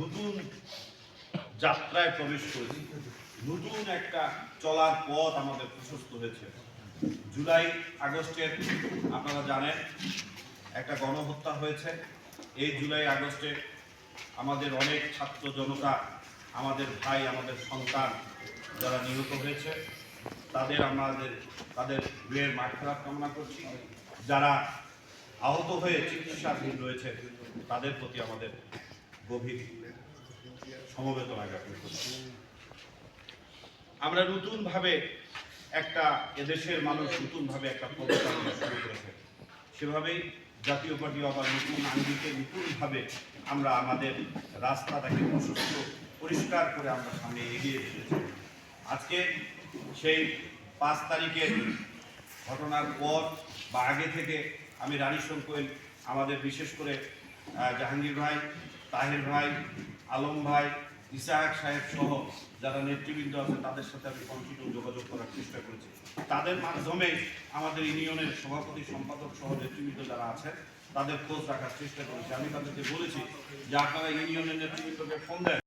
নতুন যাত্রায় প্রবেশ করেছি নতুন একটা চলার পথ আমাদের প্রশস্ত হয়েছে। জুলাই, আগস্টের, আপনারা জানেন, একটা গণহত্যা হয়েছে। এই জুলাই, আগস্টে আমাদের অনেক ছাত্র জনতা, আমাদের ভাই, আমাদের সন্তান যারা নিহত হয়েছে, তাদের আমাদের, তাদের বিয়ের মাঠ কামনা করছি। যারা আহত হয়ে চিকিৎসাধীন রয়েছে, তাদের প্রতি আমাদের গভীর সমবেদনা জ্ঞাপন করছি আমরা নতুনভাবে একটা এদেশের মানুষ নতুনভাবে একটা পদযাত্রা শুরু করেছে। সেভাবেই জাতীয় পার্টি আবার নতুন আঙ্গিকে নতুনভাবে আমরা আমাদের রাস্তাটাকে প্রশস্ত, পরিষ্কার করে আমরা সামনে এগিয়ে এসেছি আজকে সেই পাঁচ তারিখের ঘটনার পর বা আগে থেকে আমি রানী কোয়েল, আমাদের বিশেষ করে জাহাঙ্গীর ভাই তাহের ভাই, আলম ভাই, ইসাহাক সাহেব সহ যারা নেতৃবৃন্দ আছে, তাদের সাথে আমি কন্টিনিউ যোগাযোগ করার চেষ্টা করেছি। তাদের মাধ্যমে আমাদের ইউনিয়নের সভাপতি, সম্পাদক সহ নেতৃবৃন্দ যারা আছে, তাদের খোঁজ রাখার চেষ্টা করেছি। আমি তাদেরকে বলেছি যে আপনারা ইউনিয়নের নেতৃবৃন্দকে ফোন দেন।